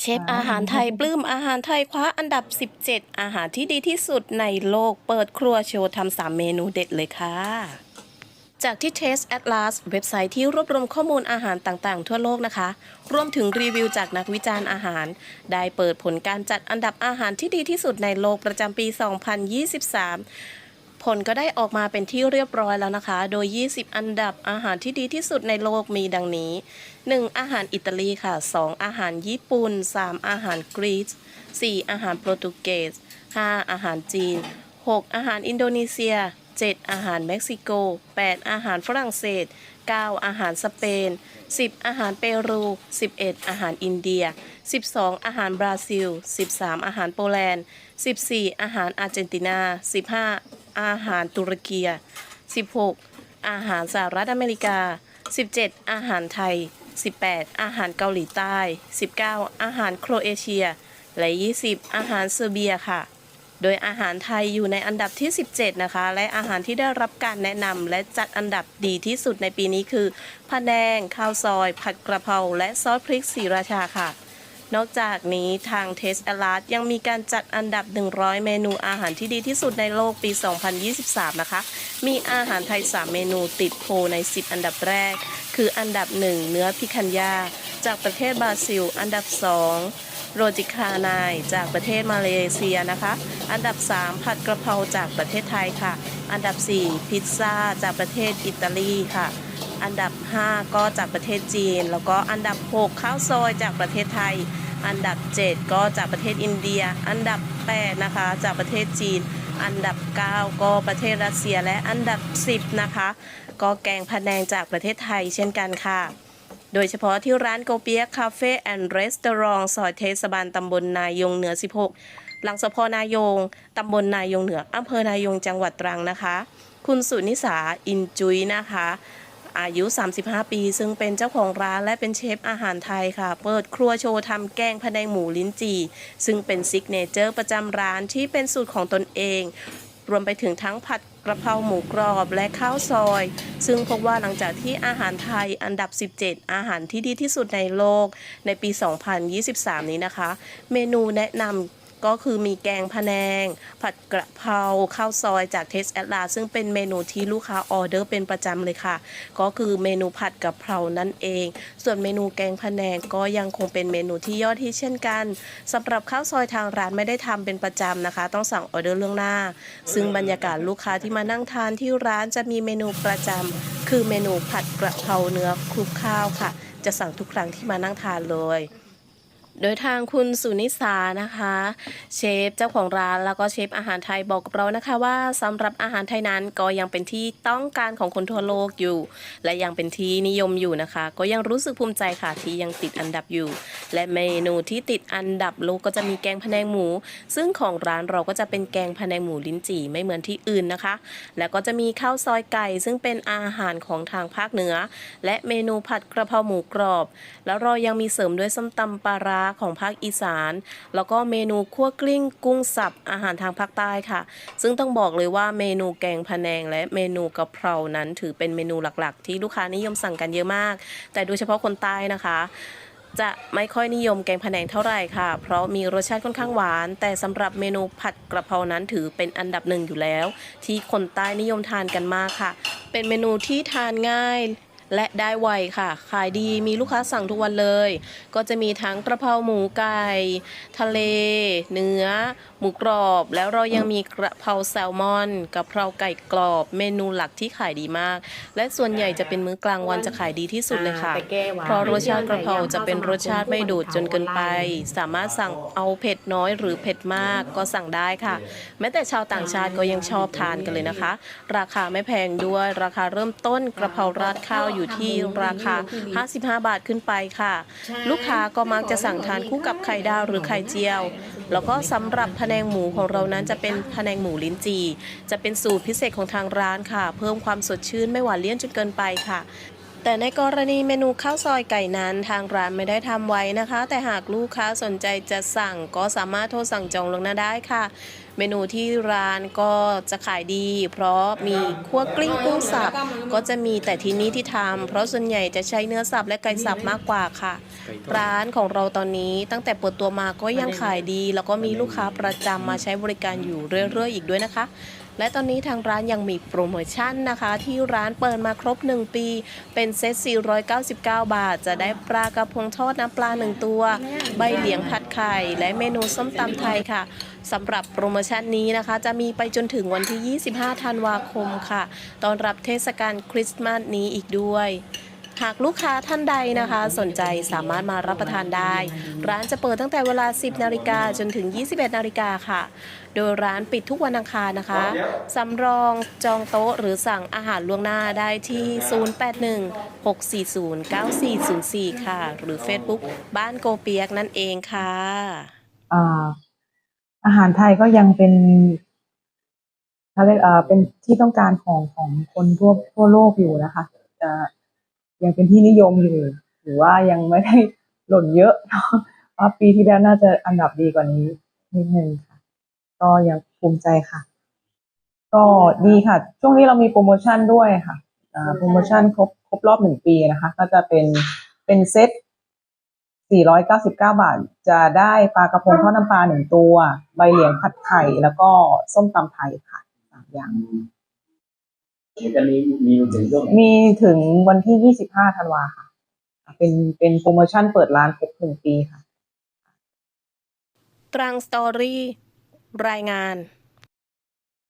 เชฟอาหารไทยปลื้มอาหารไทยคว้าอันดับ 17 อาหารที่ดีที่สุดในโลกเปิดครัวโชว์ทำสามเมนูเด็ดเลยค่ะ จากที่ Taste Atlas เว็บไซต์ที่รวบรวมข้อมูลอาหารต่างๆ ทั่วโลกนะคะ รวมถึงรีวิวจากนักวิจารณ์อาหาร ได้เปิดผลการจัดอันดับอาหารที่ดีที่สุดในโลกประจำปี 2023 ผลก็ได้ออกมาเป็นที่เรียบร้อยแล้วนะคะ โดย 20 อันดับอาหารที่ดีที่สุดในโลกมีดังนี้ 1. อาหารอิตาลีค่ะ 2. อาหารญี่ปุ่น 3. อาหารกรีซ 4. อาหารโปรตุเกส 5. อาหารจีน 6. อาหารอินโดนีเซีย 7. อาหารเม็กซิโก 8. อาหารฝรั่งเศส 9. อาหารสเปน 10. อาหารเปรู 11. อาหารอินเดีย 12. อาหารบราซิล 13. อาหารโปแลนด์ 14. อาหารอาร์เจนตินา 15. อาหารตุรกี 16. อาหารสหรัฐอเมริกา 17. อาหารไทย 18. อาหารเกาหลีใต้ 19. อาหารโครเอเชีย และ 20. อาหารเซอร์เบียค่ะ โดยอาหารไทยอยู่ในอันดับที่ 17 นะคะ และอาหารที่ได้รับการแนะนำและจัดอันดับดีที่สุดในปีนี้คือพะแนง ข้าวซอย ผัดกระเพรา และซอสพริกสีราชาค่ะ นอกจากนี้ทางเทสอลาดยังมีการจัดอันดับ 100 เมนูอาหารที่ดีที่สุดในโลกปี 2023 นะคะ มีอาหารไทย 3 เมนูติดโพใน 10 อันดับแรก คืออันดับ 1 เนื้อพิคันยา จากประเทศบราซิล อันดับ 2โรจิคานายจากประเทศมาเลเซียนะคะ อันดับ 3 ผัดกระเพราจากประเทศไทยค่ะ อันดับ 4 พิซซ่าจากประเทศอิตาลีค่ะ อันดับ 5 ก็จากประเทศจีน แล้วก็อันดับ 6 ข้าวซอยจากประเทศไทย อันดับ 7 ก็จากประเทศอินเดีย อันดับ 8 นะคะ จากประเทศจีน อันดับ 9 ก็ประเทศรัสเซียและอันดับ 10 นะคะ ก็แกงพะแนงจากประเทศไทยเช่นกันค่ะโดยเฉพาะที่ร้านโกเปียคาเฟ่แอนด์รีสตอรองซอยเทศบาลตำบลนายงเหนือ 16 หลังสพนายง ตำบลนายงเหนือ อำเภอนายงจังหวัดตรังนะคะ คุณสุนิสา อินจุยนะคะ อายุ 35 ปี ซึ่งเป็นเจ้าของร้านและเป็นเชฟอาหารไทยค่ะ เปิดครัวโชว์ทำแกงพะแนงหมูลิ้นจี่ ซึ่งเป็นซิกเนเจอร์ประจำร้านที่เป็นสูตรของตนเอง รวมไปถึงทั้งผัดกระเพราหมูกรอบและข้าวซอย ซึ่งพบว่าหลังจากที่อาหารไทยอันดับ 17 อาหารที่ดีที่สุดในโลกในปี 2023 นี้นะคะ เมนูแนะนำ ก็คือมีแกงพะแนง ผัดกระเพราข้าวซอยจากเทสแอดลาซึ่งเป็นเมนูที่ลูกค้าออเดอร์เป็นประจำเลยค่ะ ก็คือเมนูผัดกระเพรานั่นเอง ส่วนเมนูแกงพะแนงก็ยังคงเป็นเมนูที่ยอดฮิตเช่นกันสำหรับข้าวซอยทางร้านไม่ได้ทำเป็นประจำนะคะ ต้องสั่งออเดอร์ล่วงหน้า ซึ่งบรรยากาศลูกค้าที่มานั่งทานที่ร้านจะมีเมนูประจำคือเมนูผัดกระเพราเนื้อคลุกข้าวค่ะ จะสั่งทุกครั้งที่มานั่งทานเลย โดยทางคุณสุนิสานะคะ เชฟเจ้าของร้านแล้วก็เชฟอาหารไทยบอกกับเรานะคะว่าสำหรับอาหารไทยนั้นก็ยังเป็นที่ต้องการของคนทั่วโลกอยู่ และยังเป็นที่นิยมอยู่นะคะ ก็ยังรู้สึกภูมิใจค่ะที่ยังติดอันดับอยู่ และเมนูที่ติดอันดับโลกก็จะมีแกงพะแนงหมู ซึ่งของร้านเราก็จะเป็นแกงพะแนงหมูลิ้นจี่ไม่เหมือนที่อื่นนะคะ แล้วก็จะมีข้าวซอยไก่ ซึ่งเป็นอาหารของทางภาคเหนือ และเมนูผัดกระเพราหมูกรอบ แล้วเรายังมีเสริมด้วยส้มตำปลาร้าของภาคอีสาน แล้วก็เมนูคั่วกลิ้งกุ้งสับอาหารทางภาคใต้ค่ะ ซึ่งต้องบอกเลยว่าเมนูแกงพะแนง และเมนูกะเพรานั้น ถือเป็นเมนูหลักๆ ที่ลูกค้านิยมสั่งกันเยอะมาก แต่โดยเฉพาะคนใต้นะคะจะไม่ค่อยนิยมแกงพะแนงเท่าไหร่ค่ะ เพราะมีรสชาติค่อนข้างหวาน แต่สำหรับเมนูผัดกระเพรานั้นถือเป็นอันดับหนึ่งอยู่แล้ว ที่คนใต้นิยมทานกันมากค่ะ เป็นเมนูที่ทานง่าย และได้ไวค่ะ ขายดีมีลูกค้าสั่งทุกวันเลย ก็จะมีทั้งกระเพราหมูไก่ ทะเล เนื้อ หมูกรอบแล้วเรายังมีกระเพราแซลมอนกะเพราไก่กรอบเมนูหลักที่ขายดีมาก และส่วนใหญ่จะเป็นมื้อกลางวันจะขายดีที่สุดเลยค่ะไปแก้หวานเพราะรสชาติกระเพราจะเป็นรสชาติไม่โดดจนเกินไป สามารถสั่งเอาเผ็ดน้อยหรือเผ็ดมากก็สั่งได้ค่ะ แม้แต่ชาวต่างชาติก็ยังชอบทานกันเลยนะคะ ราคาไม่แพงด้วยราคาเริ่มต้นกระเพราราดข้าวอยู่ที่ราคา 55 บาทขึ้นไปค่ะ ลูกค้าก็มักจะสั่งทานคู่กับไข่ดาวหรือไข่เจียว แล้วก็สำหรับพะแนงหมูของเรานั้นจะเป็นพะแนงหมูลิ้นจี่จะเป็นสูตรพิเศษของทางร้านค่ะ เพิ่มความสดชื่นไม่หวานเลี่ยนจนเกินไปค่ะ แต่ในกรณีเมนูข้าวซอยไก่นั้นทางร้านไม่ได้ทำไว้นะคะ แต่หากลูกค้าสนใจจะสั่งก็สามารถโทรสั่งจองลวงหน้าได้ค่ะ เมนูที่ร้านก็จะขายดี เพราะมีคั่วกลิ้งกุ้งสับก็จะมีแต่ที่นี่ที่ทำเพราะส่วนใหญ่จะใช้เนื้อสับและไก่สับมากกว่าค่ะ ร้านของเราตอนนี้ตั้งแต่เปิดตัวมาก็ยังขายดี แล้วก็มีลูกค้าประจำมาใช้บริการอยู่เรื่อยๆ อีกด้วยนะคะ และตอนนี้ทางร้านยังมีโปรโมชั่นนะคะ ที่ร้านเปิดมาครบ 1 ปี เป็นเซต 499 บาท จะได้ปลากระพงทอดน้ำปลา 1 ตัว ใบเหลียงผัดไข่ และเมนูส้มตำไทยค่ะสำหรับโปรโมชั่นนี้นะคะ จะมีไปจนถึงวันที่ 25 ธันวาคมค่ะ ตอนรับเทศกาลคริสต์มาสนี้อีกด้วย หากลูกค้าท่านใดนะคะ สนใจสามารถมารับประทานได้ ร้านจะเปิดตั้งแต่เวลา 10 นาฬิกาจนถึง 21 นาฬิกาค่ะ โดยร้านปิดทุกวันอังคารนะคะสำรองจองโต๊ะหรือสั่งอาหารล่วงหน้าได้ที่ 081-640-9404 ค่ะ หรือ Facebook บ้านโกเปียกนั่นเองค่ะอาอาหารไทยก็ยังเป็นเขาเรียกเป็นที่ต้องการของของคนทั่วทั่วโลกอยู่นะคะ ยังเป็นที่นิยมอยู่ หรือว่ายังไม่ได้หล่นเยอะเนาะเพราะปีที่แล้วน่าจะอันดับดีกว่านี้นิดนึงค่ะ ก็ยังภูมิใจค่ะ ก็ดีค่ะ ช่วงนี้เรามีโปรโมชั่นด้วยค่ะโปรโมชั่นครบครบรอบหนึ่งปีนะคะ ก็จะเป็นเป็นเซ็ต499 บาท จะได้ปลากระพงทอดน้ำปลาหนึ่งตัว ใบเหลียงผัดไข่ แล้วก็ส้มตำไทยค่ะสามอย่าง จะมีมีถึงช่วงไหนมีถึงวันที่ 25 ธันวาค่ะ เป็นเป็นโปรโมชั่นเปิดร้านครบหนึ่งปีค่ะ ตรังสตอรี่ รายงาน